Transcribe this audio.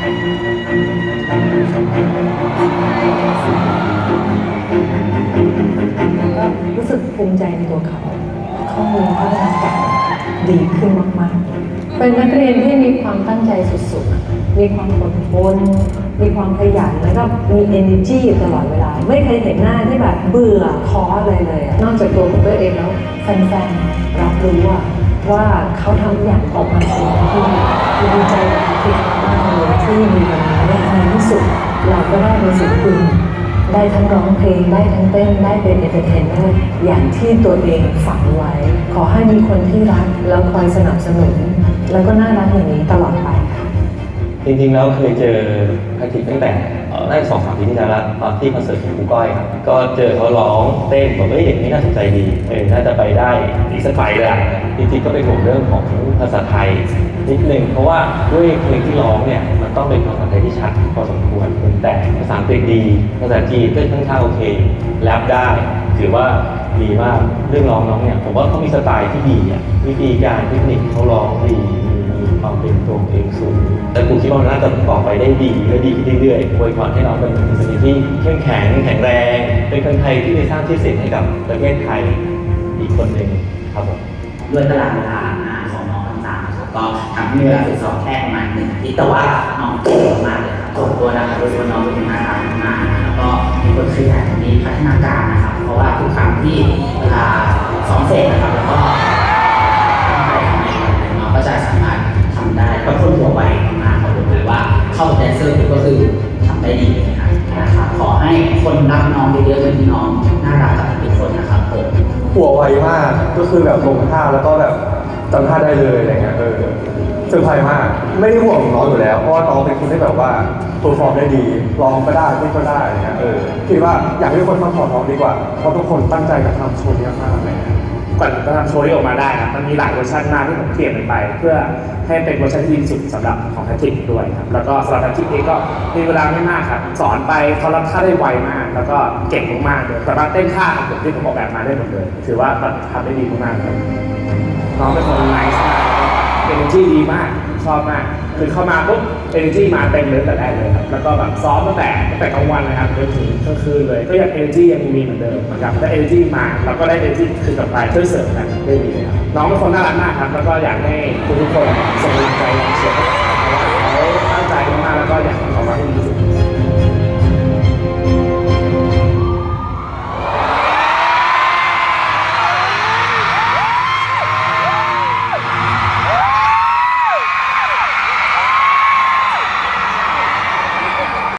ก็รู้สึกภูมิใจในตัวเขาเขามีพัฒนาการดีขึ้นมากๆ เป็นนักเรียนที่มีความตั้งใจสุดๆ มีความอดทน มีความขยัน แล้วก็มี energy อยู่ตลอดเวลา ไม่เคยเห็นหน้าที่แบบเบื่อท้ออะไรเลย นอกจากตัวของตัวเองแล้วแฟนๆ รับรู้ว่าว่าเขาทำอย่างออกมาดีที่ดีใได้มีศิลปินได้ทั้งร้องเพลงได้ทั้งเต้นได้เป็นเอนเตอร์เทนเนอร์อย่างที่ตัวเองฝันไว้ ขอให้มีคนที่รักแล้วคอยสนับสนุน แล้วก็น่ารักอย่างนี้ตลอดไป จริงๆแล้วเคยเจอแพทริกตั้งแต่ได้สองสามปีที่แล้วละตอนที่คอนเสิร์ตของครูก้อยครับก็เจอเขาร้องเต้นผมเอ้ยเด็กนี้น่าสนใจดีเออน่าจะไปได้อีกสักไกลเลยอะจริงๆก็เป็นห่วงเรื่องของภาษาไทยนิดนึงเพราะว่าด้วยเพลงที่ร้องเนี่ยมันต้องเป็นภาษาไทยที่ชัดพอสมควรแต่ภาษาอังกฤษดี ภาษาจีนก็ค่อนข้างโอเคแรปได้ถือว่าดีมากเรื่องร้องน้องเนี่ยผมว่าเขามีสไตล์ที่ดีอะวิธีการเทคนิคเขาร้องดี ความเป็นตัวเองสูง แต่กูคิดว่ามันน่าจะต่อไปได้ดีและดีขึ้นเรื่อยๆอวยพรให้น้องเป็นคนสนิทที่เข้มแข็งแข็งแรง เป็นคนไทยที่ได้สร้างชื่อเสียงให้กับประเทศไทยอีกคนหนึ่งครับผมด้วยตารางเวลาของน้องต่างๆนะครับก็ทำให้มีเวลาฝึกซ้อมแค่ประมาณหนึ่งอาทิตย์แต่ว่าน้องเก่งมากเลยครับส่วนตัวนะครับรู้สึกว่าน้องเป็นคนน่ารักมากแล้วก็มีคนขยันมีพัฒนาการนะครับเพราะว่าทุกครั้ง ให้คนรักน้องเยอะๆเหมือนที่น้องน่ารักกับทุกคนนะครับผมหัวไวมากก็คือแบบลงท่าแล้วก็แบบจำท่าได้เลยอะไรเงี้ยเออเซอร์ไพรส์มากไม่ได้ห่วงน้องอยู่แล้ว เพราะว่าน้องเป็นคนที่แบบว่าเพอร์ฟอร์มได้ดีร้องก็ได้เต้นก็ได้อะไรเงี้ยเออคิดว่าอยากให้ทุกคนฟังขอน้องดีกว่าเพราะทุกคนตั้งใจกับทำโชว์นี้มากเลย ก่อนจะทำโชว์นี้ออกมาได้ครับมันมีหลายเวอร์ชันมากที่ผมเปลี่ยนไป เพื่อให้เป็นเวอร์ชันที่ดีสุดสำหรับของแพทริกด้วยครับแล้วก็สำหรับแพทริกเองก็มีเวลาไม่มากครับสอนไปเขารับท่าได้ไวมาก แล้วก็เก่งมากๆเลยสามารถเต้นท่าของผมที่ผมออกแบบมาได้หมดเลย ถือว่าแบบทำได้ดีมากๆครับน้องเป็นคนไนส์มากแล้วก็ เอเนจีดีมากชอบมากคือเข้ามาปุ๊บเอเนจีมาเต็มเลยแต่แรกเลยครับแล้วก็แบบซ้อมตั้งแต่ตั้งแต่กลางวันนะครับจนถึงกลางคืนเลยก็ยังเอเนจียังมีเหมือนเดิมนะครับได้เอเนจีมาเราก็ได้เอเนจีคือกลับไปช่วยเสริมกันได้ดีเลยครับน้องเป็นคนน่ารักมากครับแล้วก็อยากให้ทุกๆคนส่งกำลังใจเชียร์